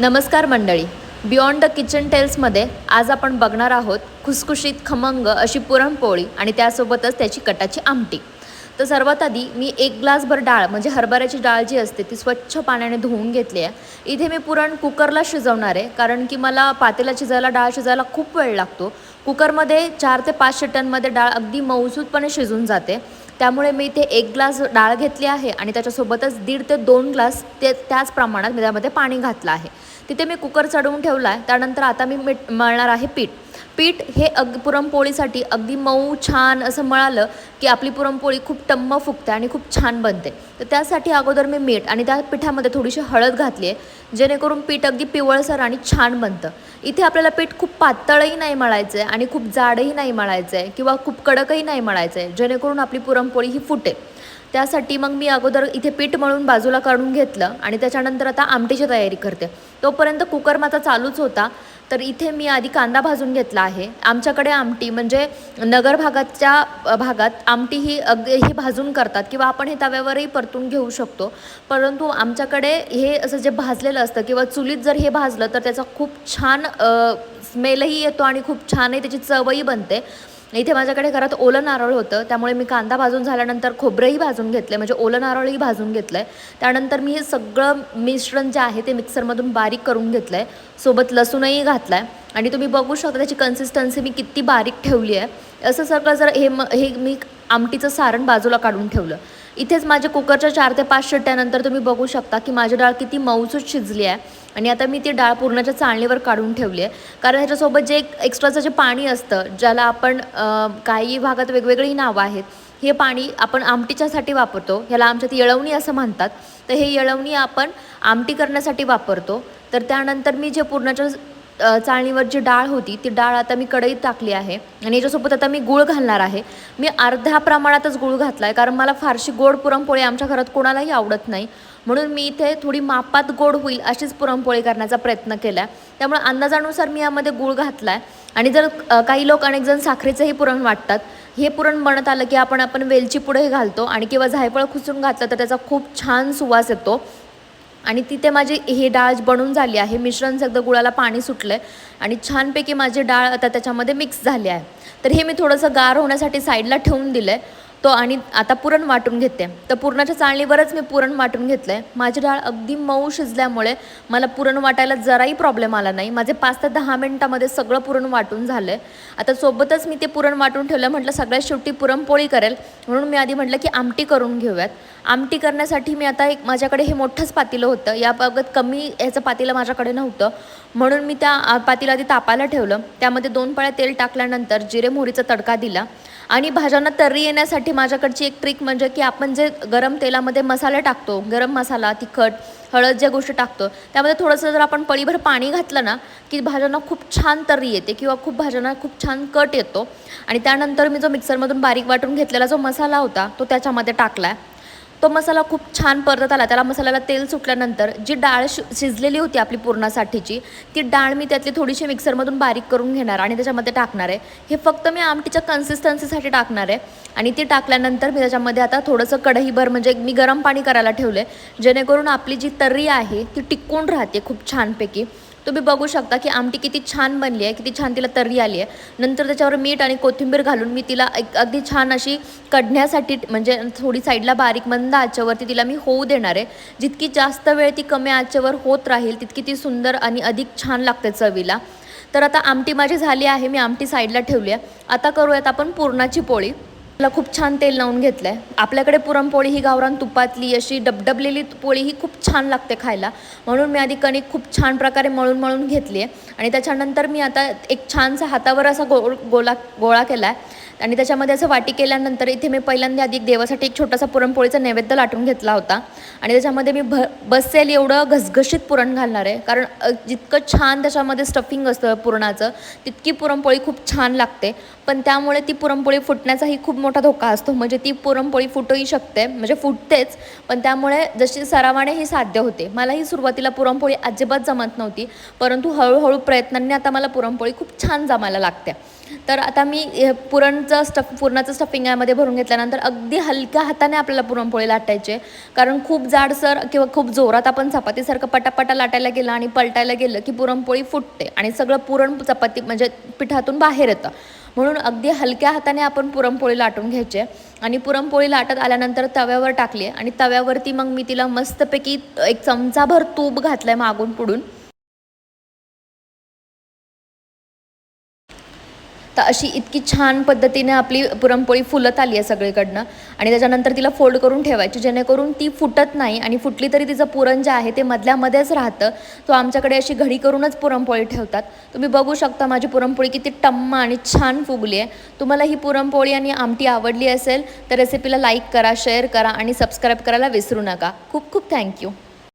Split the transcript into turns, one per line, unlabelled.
नमस्कार मंडळी. Beyond the kitchen टेल्समध्ये आज आपण बघणार आहोत खुसखुशीत खमंग अशी पुरणपोळी आणि त्यासोबतच त्याची कटाची आमटी. तर सर्वात आधी मी एक ग्लासभर डाळ म्हणजे हरभऱ्याची डाळ जी असते ती स्वच्छ पाण्याने धुवून घेतली आहे. इथे मी पुरण कुकरला शिजवणार आहे कारण की मला पातेला शिजायला डाळ शिजायला खूप वेळ लागतो. कुकरमध्ये चार ते पाच शिट्ट्यांमध्ये डाळ अगदी मऊसूदपणे शिजून जाते. त्यामुळे मी इथे एक ग्लास डाळ घेतली आहे आणि त्याच्यासोबतच दीड ते दोन ग्लास ते त्याच प्रमाणात मी त्यामध्ये पाणी घातलं आहे. तिथे मी कुकर चढवून ठेवला आहे त्यानंतर आता मी मीठ मळणार आहे पीठ. पीठ हे अग पुरणपोळीसाठी अगदी मऊ छान असं मळालं की आपली पुरणपोळी खूप टम्म फुगते आणि खूप छान बनते. तर त्यासाठी अगोदर मी मीठ आणि त्या पिठामध्ये थोडीशी हळद घातली आहे जेणेकरून पीठ अगदी पिवळसर आणि छान बनतं. इथे आपल्याला पीठ खूप पातळही नाही मळायचं आहे आणि खूप जाडही नाही मळायचं आहे किंवा खूप कडकही नाही मळायचं आहे जेणेकरून आपली पुरणपोळी ही फुटे. त्यासाठी मग मी अगोदर इथे पीठ मळून बाजूला काढून घेतलं आणि त्याच्यानंतर आता आमटीची तयारी करते. तोपर्यंत कुकर माझा चालूच होता. तर इथे मी आधी कांदा भाजून घेतला आहे. आमच्याकडे आमटी म्हणजे नगर भागाच्या भागात आमटी ही अगदीही भाजून करतात किंवा आपण हे तव्यावरही परतून घेऊ शकतो. परंतु आमच्याकडे हे असं जे भाजलेलं असतं किंवा चुलीत जर हे भाजलं तर त्याचा खूप छान स्मेलही येतो आणि खूप छानही त्याची चवही बनते. इथे माझ्याकडे घरात ओलं नारळ होतं. त्यामुळे मी कांदा भाजून झाल्यानंतर खोबरंही भाजून घेतलं म्हणजे ओलं नारळही भाजून घेतलं आहे त्यानंतर मी हे सगळं मिश्रण जे आहे ते मिक्सरमधून बारीक करून घेतलं आहे सोबत लसूणही घातला आहे आणि तुम्ही बघू शकता त्याची कन्सिस्टन्सी मी किती बारीक ठेवली आहे. असं सगळं जर हे म हे मी आमटीचं सारण बाजूला काढून ठेवलं. इथेच माझ्या कुकरच्या चार ते पाच शिट्ट्यानंतर तुम्ही बघू शकता की माझी डाळ किती मऊसूच शिजली आहे. आणि आता मी ती डाळ पूर्णाच्या चाळणीवर काढून ठेवली आहे. कारण ह्याच्यासोबत जे एक एक्स्ट्राचं जे पाणी असतं ज्याला आपण काही भागात वेगवेगळी नावं आहेत हे पाणी आपण आमटीच्यासाठी वापरतो. ह्याला आमच्यात येळवणी असं म्हणतात. तर हे येळवणी आपण आमटी करण्यासाठी वापरतो. तर त्यानंतर मी जे पूर्णाच्या चाळणीवर जी डाळ होती ती डाळ आता मी कढईत टाकली आहे. आणि याच्यासोबत आता मी गूळ घालणार आहे. मी अर्ध्या प्रमाणातच गूळ घातला आहे कारण मला फारशी गोड पुरणपोळी आमच्या घरात कोणालाही आवडत नाही. म्हणून मी इथे थोडी मापात गोड होईल अशीच पुरणपोळी करण्याचा प्रयत्न केला आहे त्यामुळे अंदाजानुसार मी यामध्ये गूळ घातला आहे आणि जर काही लोक अनेक जण साखरेचंही पुरण वाटतात हे पुरण बनत आलं की आपण आपण वेलची पुढे घालतो आणि किंवा जायफळ खुसून घातलं तर त्याचा खूप छान सुवास येतो. आणि तिथे माझी ही डाळ बनून झाली आहे. मिश्रण सगळं गुळाला पाणी सुटलं आहे आणि छानपैकी माझी डाळ आता त्याच्यामध्ये मिक्स झाली आहे. तर हे मी थोडंसं गार होण्यासाठी साईडला ठेवून दिलं आहे तो आणि आता पुरण वाटून घेते. तर पुरणाच्या चाळणीवरच मी पुरण वाटून घेतलं आहे माझी डाळ अगदी मऊ शिजल्यामुळे मला पुरण वाटायला जराही प्रॉब्लेम आला नाही. माझे पाच ते दहा मिनटामध्ये सगळं पुरण वाटून झालं आहे आता सोबतच मी ते पुरण वाटून ठेवलं म्हटलं सगळ्यात शेवटी पुरणपोळी करेल. म्हणून मी आधी म्हटलं की आमटी करून घेऊयात. आमटी करण्यासाठी मी आता एक माझ्याकडे हे मोठंच पातेलं होतं. या बाबत कमी ह्याचं पातेलं माझ्याकडे नव्हतं. म्हणून मी त्या पातीला पातेलं आधी तापायला ठेवलं. त्यामध्ये दोन पळ्या तेल टाकल्यानंतर जिरे मोहरीचा तडका दिला. आणि भाज्यांना तर्री येण्यासाठी माझ्याकडची एक ट्रिक म्हणजे की आपण जे गरम तेलामध्ये मसाले टाकतो गरम मसाला तिखट हळद ज्या गोष्टी टाकतो त्यामध्ये थोडंसं जर आपण पळीभर पाणी घातलं ना की भाज्यांना खूप छान तर्री येते किंवा खूप भाज्यांना खूप छान कट येतो. आणि त्यानंतर मी जो मिक्सरमधून बारीक वाटून घेतलेला जो मसाला होता तो त्याच्यामध्ये टाकला आहे तो मसाला खूप छान परतत आला. त्याला मसाल्याला तेल सुटल्यानंतर जी डाळ शि शिजलेली होती आपली पुरणासाठीची ती डाळ मी त्यातली थोडीशी मिक्सरमधून बारीक करून घेणार आणि त्याच्यामध्ये टाकणार आहे. हे फक्त मी आमटीच्या कन्सिस्टन्सीसाठी टाकणार आहे. आणि ती टाकल्यानंतर मी त्याच्यामध्ये आता थोडंसं कढईभर म्हणजे मी गरम पाणी करायला ठेवलं आहे जेणेकरून आपली जी तर्री आहे ती टिकून राहते खूप छानपैकी. तुम्ही बघू शकता की आमटी किती छान बनली आहे किती छान तिला तर्री आली आहे. नंतर त्याच्यावर मीठ आणि कोथिंबीर घालून मी तिला एक अगदी छान अशी कढण्यासाठी म्हणजे थोडी साईडला बारीक मंद आचेवरती तिला मी होऊ देणार आहे. जितकी जास्त वेळ ती कमी आचेवर होत राहील तितकी ती सुंदर आणि अधिक छान लागते चवीला. तर आता आमटी माझी झाली आहे मी आमटी साईडला ठेवली आहे. आता करूयात आपण पुरणाची पोळी. मला खूप छान तेल लावून घेतलं आहे आपल्याकडे पुरणपोळी ही गावरान तुपातली अशी डबडबलेली पोळी ही खूप छान लागते खायला. म्हणून मी आधी कणिक खूप छान प्रकारे मळून मळून घेतली आहे आणि त्याच्यानंतर मी आता एक छानसा हातावर असा गोळ गोळा गोळा केला आहे आणि त्याच्यामध्ये असं वाटी केल्यानंतर इथे मी पहिल्यांदा आधी एक देवासाठी एक छोटासा पुरणपोळीचा नैवेद्य लाटून घेतला होता. आणि त्याच्यामध्ये मी भ बसेल एवढं घसघशीत पुरण घालणार आहे. कारण जितकं छान त्याच्यामध्ये स्टफिंग असतं पुरणाचं तितकी पुरणपोळी खूप छान लागते. पण त्यामुळे ती पुरणपोळी फुटण्याचाही खूप मोठा धोका असतो. म्हणजे ती पुरणपोळी फुटूही शकते. म्हणजे फुटतेच पण त्यामुळे जशी सरावाने ही साध्य होते. मलाही सुरुवातीला पुरणपोळी अजिबात जमत नव्हती. परंतु हळूहळू प्रयत्नांनी आता मला पुरणपोळी खूप छान जमायला लागते. तर आता मी पुरणचं स्टफ पुरणाचं स्टफिंग यामध्ये भरून घेतल्यानंतर अगदी हलक्या हाताने आपल्याला पुरणपोळी लाटायचे कारण खूप जाडसर किंवा खूप जोरात आपण चपातीसारखं पटापटा लाटायला गेलं आणि पलटायला गेलं की पुरणपोळी फुटते आणि सगळं पुरण चपाती म्हणजे पिठातून बाहेर येतं. म्हणून अगदी हलक्या हाताने आपण पुरणपोळी लाटून घ्यायची आणि पुरणपोळी लाटत आल्यानंतर तव्यावर टाकली आणि तव्यावरती मग मी तिला मस्तपैकी एक चमचाभर तूप घातलं आहे मागून पुढून. तर अशी इतकी छान पद्धतीने आपली पुरणपोळी फुलत आली आहे सगळीकडनं. आणि त्याच्यानंतर तिला फोल्ड करून ठेवायची जेणेकरून ती फुटत नाही आणि फुटली तरी तिचं पुरण जे आहे ते मधल्यामध्येच राहतं. तो आमच्याकडे अशी घडी करूनच पुरणपोळी ठेवतात. तुम्ही बघू शकता माझी पुरणपोळी किती टम्म आणि छान फुगली आहे. तुम्हाला ही पुरणपोळी आणि आमटी आवडली असेल तर रेसिपीला लाईक करा शेअर करा आणि सबस्क्राईब करायला विसरू नका. खूप खूप थँक्यू